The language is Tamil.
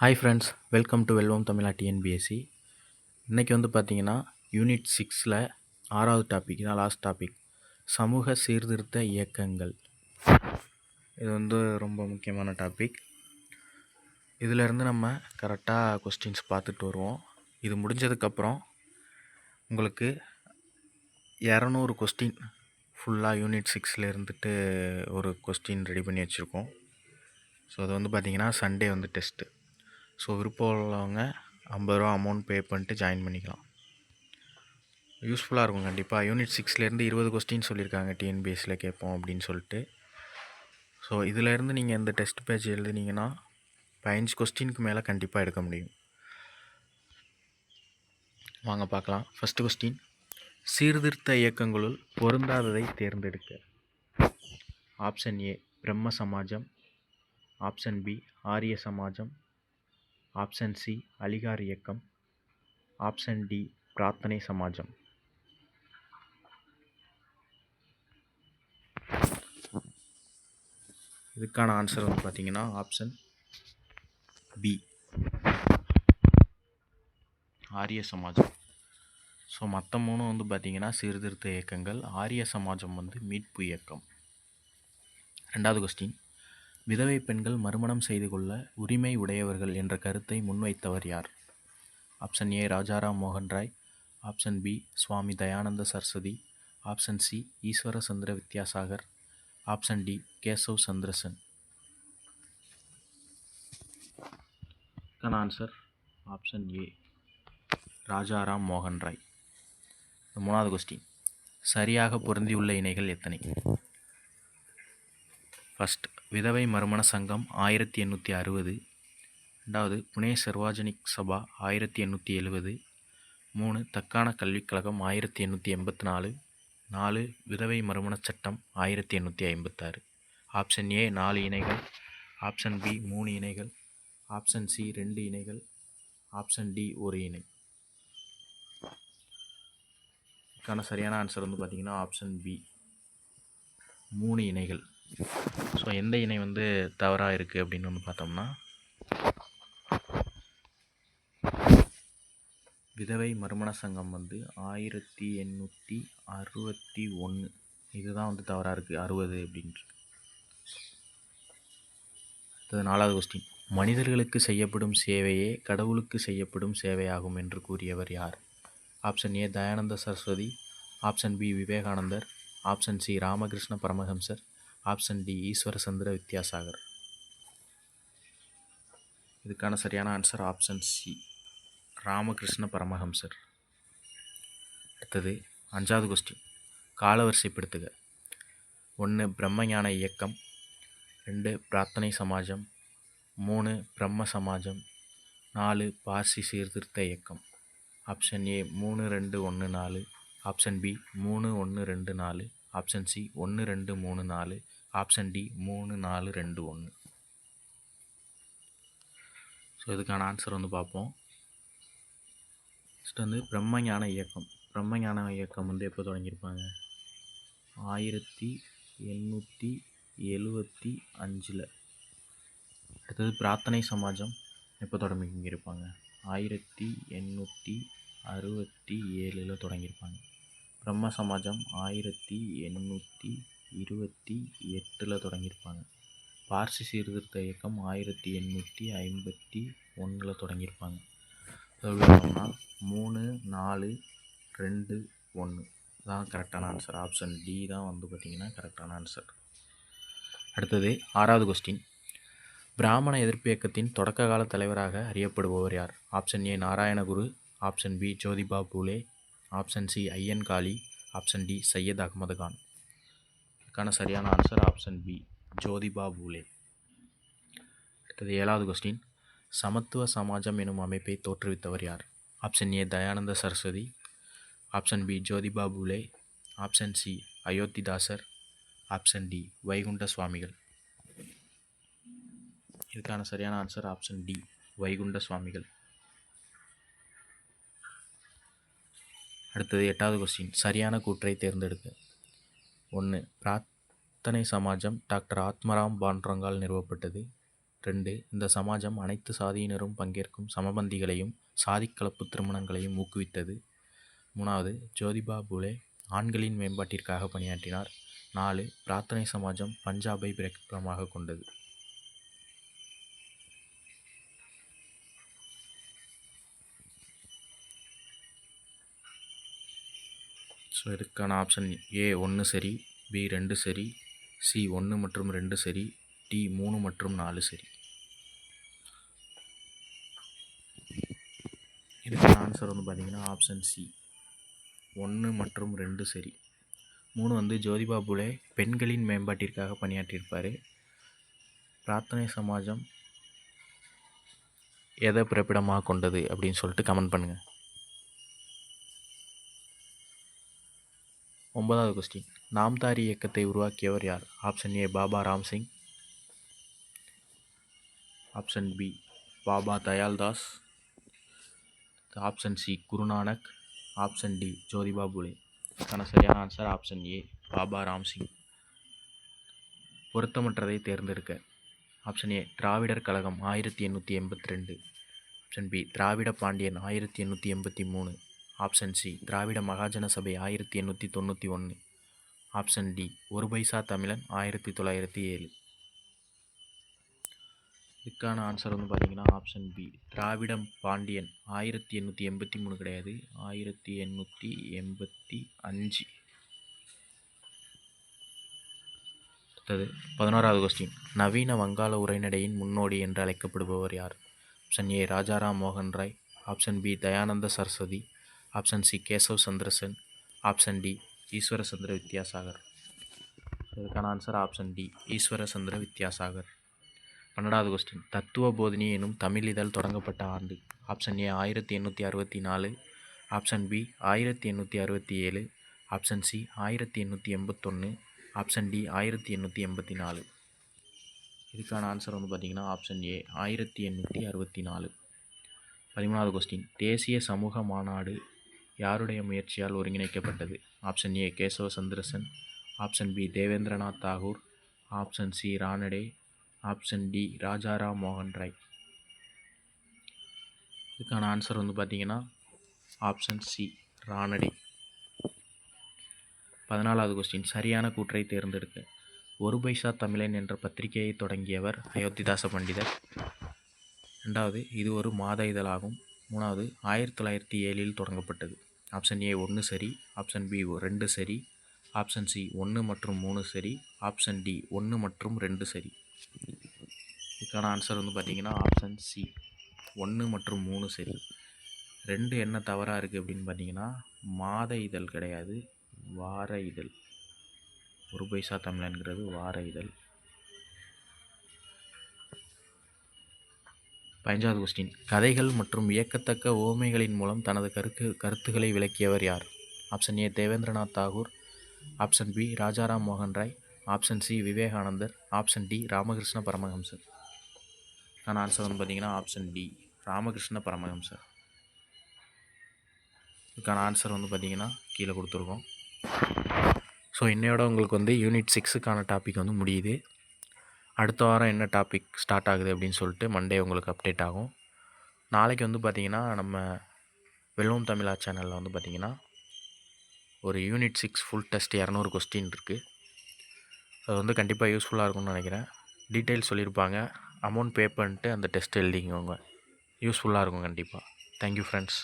ஹாய் ஃப்ரெண்ட்ஸ் வெல்கம் டு வெல்வம் தமிழா டிஎன்பிஎஸ்சி இன்றைக்கி வந்து பார்த்தீங்கன்னா யூனிட் சிக்ஸில் ஆறாவது டாபிக் தான் லாஸ்ட் டாபிக் சமூக சீர்திருத்த இயக்கங்கள். இது வந்து ரொம்ப முக்கியமான டாபிக் இதிலேருந்து நம்ம கரெக்டாக கொஸ்டின்ஸ் பார்த்துட்டு வருவோம். இது முடிஞ்சதுக்கப்புறம் உங்களுக்கு இரநூறு கொஸ்டின் ஃபுல்லாக யூனிட் சிக்ஸில் இருந்துட்டு ஒரு கொஸ்டின் ரெடி பண்ணி வச்சுருக்கோம். ஸோ அது வந்து பார்த்திங்கன்னா சண்டே வந்து டெஸ்ட்டு ஸோ விருப்பம் உள்ளவங்க ஐம்பது ரூபா அமௌண்ட் பே பண்ணிட்டு ஜாயின் பண்ணிக்கலாம். யூஸ்ஃபுல்லாக இருக்கும் கண்டிப்பாக யூனிட் சிக்ஸ்லேருந்து இருபது கொஸ்டின் சொல்லியிருக்காங்க டிஎன்பிஎஸ்சியில் கேட்போம் அப்படின்னு சொல்லிட்டு. ஸோ இதிலேருந்து நீங்கள் இந்த டெஸ்ட் பேஜ் எழுதுனீங்கன்னா பதினஞ்சு கொஸ்டினுக்கு மேலே கண்டிப்பாக எடுக்க முடியும். வாங்க பார்க்கலாம். ஃபஸ்ட்டு கொஸ்டின் சீர்திருத்த இயக்கங்களுள் பொருந்தாததை தேர்ந்தெடுக்க. ஆப்ஷன் ஏ பிரம்ம சமாஜம். ஆப்ஷன் பி ஆரிய சமாஜம். ஆப்ஷன் சி அலிகார் இயக்கம். ஆப்ஷன் டி பிரார்த்தனை சமாஜம். இதுக்கான ஆன்சர் வந்து பார்த்தீங்கன்னா ஆப்ஷன் பி ஆரிய சமாஜம். ஸோ மற்ற மூணும் வந்து பார்த்திங்கன்னா சீர்திருத்த இயக்கங்கள். ஆரிய சமாஜம் வந்து மீட்பு இயக்கம். ரெண்டாவது கொஸ்டின் விதவை பெண்கள் மறுமணம் செய்து கொள்ள உரிமை உடையவர்கள் என்ற கருத்தை முன்வைத்தவர் யார்? ஆப்ஷன் ஏ ராஜாராம் மோகன் ராய். ஆப்ஷன் பி சுவாமி தயானந்த சரஸ்வதி. ஆப்ஷன் சி ஈஸ்வர Chandra Vidyasagar. Option D Keshav Chandrasen. Answer option A Rajaram மோகன் ராய். மூணாவது கொஸ்டின் சரியாக பொருந்தியுள்ள இணைகள் எத்தனை? ஃபஸ்ட் விதவை மறுமண சங்கம் ஆயிரத்தி எண்ணூற்றி அறுபது. ரெண்டாவது புனே சர்வாஜனிக் சபா ஆயிரத்தி எண்ணூற்றி எழுபது. மூணு தக்கான கல்விக்கழகம் ஆயிரத்தி எண்ணூற்றி எண்பத்தி நாலு நாலு விதவை மறுமணச் சட்டம் ஆயிரத்தி எண்ணூற்றி ஐம்பத்தாறு. ஆப்ஷன் ஏ நாலு இணைகள். ஆப்ஷன் பி மூணு இணைகள். ஆப்ஷன் சி ரெண்டு இணைகள். ஆப்ஷன் டி ஒரு இணை. இதுக்கான சரியான ஆன்சர் வந்து பார்த்திங்கன்னா ஆப்ஷன் பி. மூணு இணைகள். ஸோ எந்த இணை வந்து தவறாக இருக்குது அப்படின்னு வந்து பார்த்தோம்னா விதவை மறுமண சங்கம் வந்து ஆயிரத்தி எண்ணூற்றி அறுபத்தி ஒன்று இதுதான் வந்து தவறாக இருக்குது அறுபது அப்படின்ட்டு. அடுத்தது நாலாவது கொஸ்டின் மனிதர்களுக்கு செய்யப்படும் சேவையே கடவுளுக்கு செய்யப்படும் சேவையாகும் என்று கூறியவர் யார்? Option A Dayananda Saraswati. Option B Vivekanandar. Option C Ramakrishna Paramahamsar. Option D Ishwar Chandra Vidyasagar. இதுக்கான சரியான ஆன்சர் ஆப்ஷன் சி ராமகிருஷ்ண பரமஹம்சர். அடுத்தது அஞ்சாவது கொஸ்டின் காலவரிசைப்படுத்துக. ஒன்று பிரம்மஞான இயக்கம். ரெண்டு பிரார்த்தனை சமாஜம். மூணு பிரம்ம சமாஜம். நாலு பார்சி சீர்திருத்த இயக்கம். ஆப்ஷன் ஏ மூணு ரெண்டு ஒன்று நாலு. ஆப்ஷன் பி மூணு ஒன்று ரெண்டு நாலு. ஆப்ஷன் சி ஒன்று ரெண்டு மூணு நாலு. ஆப்ஷன் டி மூணு நாலு ரெண்டு ஒன்று ஸோ இதுக்கான ஆன்சர் வந்து பார்ப்போம். நெக்ஸ்ட் வந்து பிரம்மஞான இயக்கம். பிரம்மஞான இயக்கம் வந்து எப்போ தொடங்கியிருப்பாங்க? ஆயிரத்தி எண்ணூற்றி எழுவத்தி அஞ்சில். அடுத்தது பிரார்த்தனை சமாஜம் எப்போ தொடங்கியிருப்பாங்க? ஆயிரத்தி எண்ணூற்றி அறுபத்தி ஏழில் தொடங்கியிருப்பாங்க. பிரம்ம சமாஜம் ஆயிரத்தி எண்ணூற்றி இருபத்தி எட்டில் தொடங்கியிருப்பாங்க. பார்சி சீர்திருத்த இயக்கம் ஆயிரத்தி எண்ணூற்றி ஐம்பத்தி ஒன்றில் தொடங்கியிருப்பாங்க. சொல்லணும்னா மூணு நாலு ரெண்டு ஒன்று தான் கரெக்டான ஆன்சர் ஆப்ஷன் டி தான் வந்து பார்த்திங்கன்னா கரெக்டான ஆன்சர் அடுத்தது ஆறாவது கொஸ்டின் பிராமண எதிர்ப்பு இயக்கத்தின் தொடக்க கால தலைவராக அறியப்படுபவர் யார்? Option A Narayana Guru. Option B Jyotiba Phule. Option C Ayyankali. Option D Syed Ahmed Khan. இதுக்கான சரியான answer option B Jyotiba Phule. அடுத்தது ஏழாவது கொஸ்டின் சமத்துவ சமாஜம் எனும் அமைப்பை தோற்றுவித்தவர் யார்? Option A Dayananda Saraswati. Option B Jyotiba Phule. Option C Iyothee Thass. Option D Vaikunda சுவாமிகள் இதுக்கான சரியான ஆன்சர் ஆப்ஷன் டி வைகுண்ட சுவாமிகள் அடுத்தது எட்டாவது கொஸ்டின் சரியான கூற்றை தேர்ந்தெடுக்க ஒன்று பிரார்த்தனை சமாஜம் டாக்டர் ஆத்மராம் பான்ரங்கால் நிறுவப்பட்டது. ரெண்டு இந்த சமாஜம் அனைத்து சாதியினரும் பங்கேற்கும் சமபந்திகளையும் சாதிக்கலப்பு திருமணங்களையும் ஊக்குவித்தது. மூணாவது ஜோதிபா புலே ஆண்களின் மேம்பாட்டிற்காக பணியாற்றினார். நாலு பிரார்த்தனை சமாஜம் பஞ்சாபை பிறப்பிடமாக கொண்டது. ஸோ இதுக்கான ஆப்ஷன் ஏ ஒன்று சரி பி ரெண்டு சரி சி ஒன்று மற்றும் ரெண்டு சரி டி மூணு மற்றும் நாலு சரி. இதுக்கான ஆன்சர் வந்து பார்த்திங்கன்னா ஆப்ஷன் சி ஒன்று மற்றும் ரெண்டு சரி. மூணு வந்து ஜோதிபா புலே பெண்களின் மேம்பாட்டிற்காக பணியாற்றியிருப்பார். பிரார்த்தனை சமாஜம் எதை பிறப்பிடமாக கொண்டது அப்படின்னு சொல்லிட்டு கமெண்ட் பண்ணுங்கள் ஒன்பதாவது கொஸ்டின் நாம்தாரி இயக்கத்தை உருவாக்கியவர் யார்? Option A Baba Ram Singh. Option B Baba Dayal Das. Option C Guru Nanak. Option D Jyotiba Phule இதுக்கான சரியான answer option A Baba Ram Singh. பொருத்தமற்றதை தேர்ந்தெடுக்க. ஆப்ஷன் ஏ திராவிடர் கழகம் ஆயிரத்தி எண்ணூற்றி எண்பத்தி ரெண்டு. ஆப்ஷன் பி திராவிட பாண்டியன் ஆயிரத்தி எண்ணூற்றி எண்பத்தி மூணு. ஆப்ஷன் சி திராவிட மகாஜன சபை ஆயிரத்தி எண்ணூற்றி தொண்ணூற்றி ஒன்று ஆப்ஷன் டி ஒரு பைசா தமிழன் ஆயிரத்தி தொள்ளாயிரத்தி ஏழு. இதுக்கான ஆன்சர் வந்து பார்த்தீங்கன்னா ஆப்ஷன் பி திராவிடம் பாண்டியன் ஆயிரத்தி எண்ணூற்றி எண்பத்தி மூணு கிடையாது ஆயிரத்தி எண்ணூற்றி எண்பத்தி அஞ்சு. அடுத்தது பதினோராவது கொஸ்டின் நவீன வங்காள உரைநடையின் முன்னோடி என்று அழைக்கப்படுபவர் யார்? ஆப்ஷன் ஏ ராஜாராம் மோகன் Roy. Option B Dayananda Saraswati. Option C Keshav Chandrasen option D Ishwar Chandra Vidyasagar. இதுக்கான answer option D Ishwar Chandra Vidyasagar. பன்னெண்டாவது கொஸ்டின் தத்துவ போதினி எனும் தமிழ் இதழ் தொடங்கப்பட்ட ஆண்டு. ஆப்ஷன் ஏ ஆயிரத்தி எண்ணூற்றி அறுபத்தி நாலு. ஆப்ஷன் பி ஆயிரத்தி எண்ணூற்றி அறுபத்தி ஏழு. ஆப்ஷன் சி ஆயிரத்தி எண்ணூற்றி எண்பத்தொன்று ஆப்ஷன் டி ஆயிரத்தி எண்ணூற்றி எண்பத்தி நாலு. இதுக்கான ஆன்சர் வந்து பார்த்திங்கன்னா ஆப்ஷன் ஏ ஆயிரத்தி எண்ணூற்றி அறுபத்தி நாலு. பதிமூணாவது கொஸ்டின் தேசிய சமூக மாநாடு யாருடைய முயற்சியால் ஒருங்கிணைக்கப்பட்டது? Option A Keshava Chandrasen. Option B Devendranath Tagore. Option C Ranade option D Rajaram மோகன் ராய். இதுக்கான ஆன்சர் வந்து பார்த்தீங்கன்னா ஆப்ஷன் சி ரானடே பதினாலாவது கொஸ்டின் சரியான கூற்றை தேர்ந்தெடுக்க. ஒரு பைசா தமிழன் என்ற பத்திரிகையை தொடங்கியவர் அயோத்திதாச பண்டிதர். ரெண்டாவது இது ஒரு மாத இதழாகும். மூணாவது ஆயிரத்தி தொள்ளாயிரத்தி ஏழில் தொடங்கப்பட்டது. ஆப்ஷன் ஏ ஒன்று சரி ஆப்ஷன் பி ரெண்டு சரி ஆப்ஷன் சி ஒன்று மற்றும் மூணு சரி ஆப்ஷன் டி ஒன்று மற்றும் ரெண்டு சரி. இதுக்கான ஆன்சர் வந்து பார்த்தீங்கன்னா ஆப்ஷன் சி ஒன்று மற்றும் மூணு சரி. ரெண்டு என்ன தவறாக இருக்குது அப்படின்னு பார்த்தீங்கன்னா மாத இதழ் கிடையாது வார இதழ். ஒரு பைசா தமிழன்கிறது வார இதழ். பதினஞ்சாவது கொஸ்டின் கதைகள் மற்றும் இயக்கத்தக்க ஓமைகளின் மூலம் தனது கருக்கு கருத்துக்களை விளக்கியவர் யார்? Option A Devendranath Tagore. Option B Rajaram மோகன் ராய். ஆப்ஷன் சி விவேகானந்தர். ஆப்ஷன் டி ராமகிருஷ்ண பரமஹம்சர். நான் ஆன்சர் வந்து பார்த்தீங்கன்னா ஆப்ஷன் டி ராமகிருஷ்ண பரமஹம்சர். இதுக்கான ஆன்சர் வந்து பார்த்தீங்கன்னா கீழே கொடுத்துருக்கோம். ஸோ இன்னையோட உங்களுக்கு வந்து யூனிட் சிக்ஸுக்கான டாபிக் வந்து முடியுது. அடுத்த வாரம் என்ன டாபிக் ஸ்டார்ட் ஆகுது அப்படின்னு சொல்லிட்டு மண்டே உங்களுக்கு அப்டேட் ஆகும். நாளைக்கு வந்து பார்த்திங்கன்னா நம்ம வெல்வம் தமிழா சேனலில் வந்து பார்த்திங்கன்னா ஒரு யூனிட் சிக்ஸ் ஃபுல் டெஸ்ட் இரநூறு கொஸ்டின் இருக்குது அது வந்து கண்டிப்பாக யூஸ்ஃபுல்லாக இருக்கும்னு நினைக்கிறேன். டீட்டெயில்ஸ் சொல்லியிருப்பாங்க. அமௌண்ட் பே பண்ணிட்டு அந்த டெஸ்ட் எழுதிக்கோங்க. யூஸ்ஃபுல்லாக இருக்கும் கண்டிப்பாக தேங்க்யூ ஃப்ரெண்ட்ஸ்